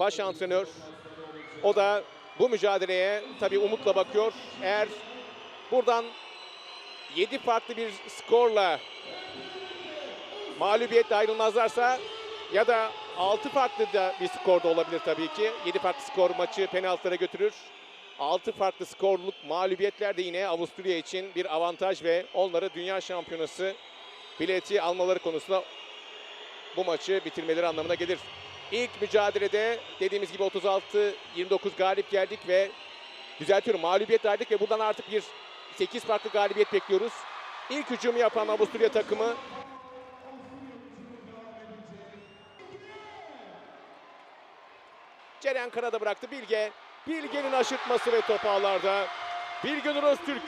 baş antrenör. O da bu mücadeleye tabii umutla bakıyor. Eğer buradan 7 farklı bir skorla mağlubiyetle ayrılmazlarsa ya da 6 farklı da bir skor da olabilir tabii ki. 7 farklı skor maçı penaltılara götürür. 6 farklı skorluk mağlubiyetler de yine Avusturya için bir avantaj ve onları dünya şampiyonası bileti almaları konusunda bu maçı bitirmeleri anlamına gelir. İlk mücadelede dediğimiz gibi 36-29 galip geldik ve düzeltiyorum mağlubiyet verdik ve buradan artık bir 8 farklı galibiyet bekliyoruz. İlk hücumu yapan Avusturya takımı Ceren Karada bıraktı Bilge. Bilge'nin aşırtması ve top ağlarda. Bilge Nur Öztürk.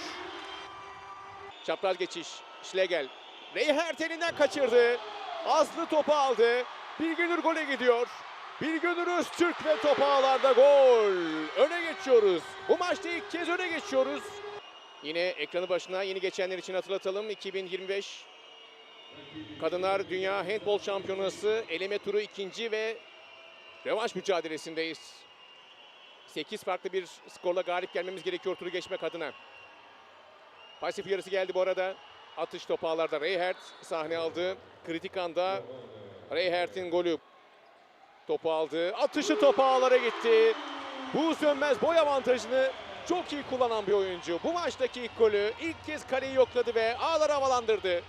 Çapraz geçiş. Schlegel. Reyhert elinden kaçırdı. Aslı topu aldı. Bilge Nur gole gidiyor. Bilge Nur Öztürk ve top ağlarda gol. Öne geçiyoruz. Bu maçta ilk kez öne geçiyoruz. Yine ekranı başına yeni geçenler için hatırlatalım. 2025 Kadınlar Dünya Handbol Şampiyonası eleme turu ikinci ve Revanş mücadelesindeyiz. 8 farklı bir skorla galip gelmemiz gerekiyor turu geçmek adına. Pasif yarısı geldi bu arada. Atış topu ağlarda Reyhert sahne aldı. Kritik anda Reyhert'in golü. Topu aldı. Atışı topu ağlara gitti. Bu sönmez boy avantajını çok iyi kullanan bir oyuncu. Bu maçtaki ilk golü ilk kez kaleyi yokladı ve ağları havalandırdı.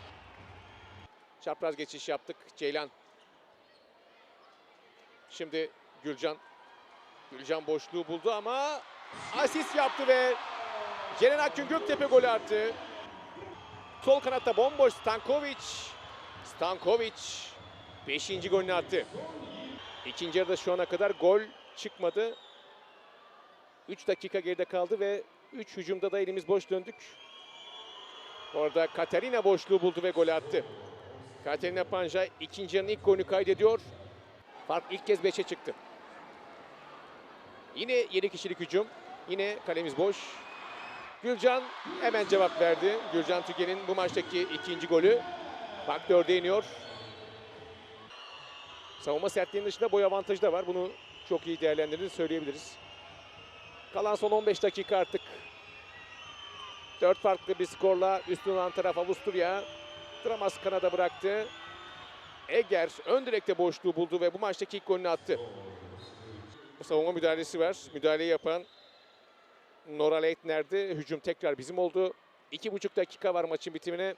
Çapraz geçiş yaptık. Ceylan Şimdi Gülcan. Gülcan boşluğu buldu ama asist yaptı ve Ceren Akgün Göktepe golü attı. Sol kanatta bomboş Stankovic. Stankovic 5. golünü attı. İkinci yarıda şu ana kadar gol çıkmadı. 3 dakika geride kaldı ve 3 hücumda da elimiz boş döndük. Orada Katerina boşluğu buldu ve gol attı. Katerina Panja ikinci yarının ilk golünü kaydediyor. Fark ilk kez 5'e çıktı. Yine 7 kişilik hücum. Yine kalemiz boş. Gülcan hemen cevap verdi. Gülcan Tüge'nin bu maçtaki ikinci golü. Fark 4'e iniyor. Savunma sertliğinin dışında boy avantajı da var. Bunu çok iyi değerlendirdiğini söyleyebiliriz. Kalan son 15 dakika artık. 4 farklı bir skorla üstün olan taraf Avusturya. Dramas Kanada bıraktı. Eger ön direkte boşluğu buldu ve bu maçtaki ilk golünü attı. Bu savunma müdahalesi var. Müdahaleyi yapan Nora Leitner'di. Hücum tekrar bizim oldu. İki buçuk dakika var maçın bitimine.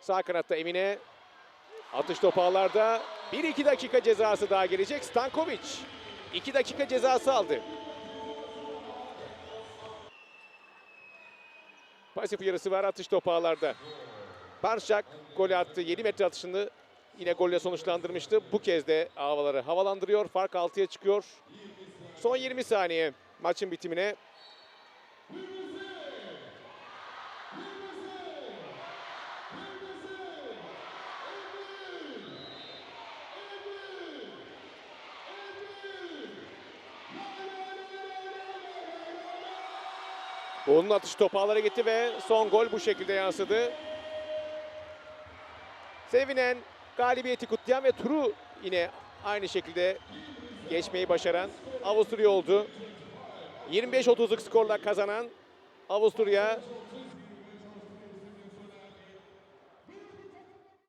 Sağ kanatta Emine. Atış topu ağlarda. Bir iki dakika cezası daha gelecek. Stankovic. iki dakika cezası aldı. Pasif yarısı var atış topu ağlarda. Barşak golü attı. 7 metre atışını yine golle sonuçlandırmıştı. Bu kez de havaları havalandırıyor. Fark 6'ya çıkıyor. Son 20 saniye maçın bitimine. Onun atışı topu ağlara gitti ve son gol bu şekilde yansıdı. Sevinen, galibiyeti kutlayan ve turu yine aynı şekilde geçmeyi başaran Avusturya oldu. 25-30'luk skorla kazanan Avusturya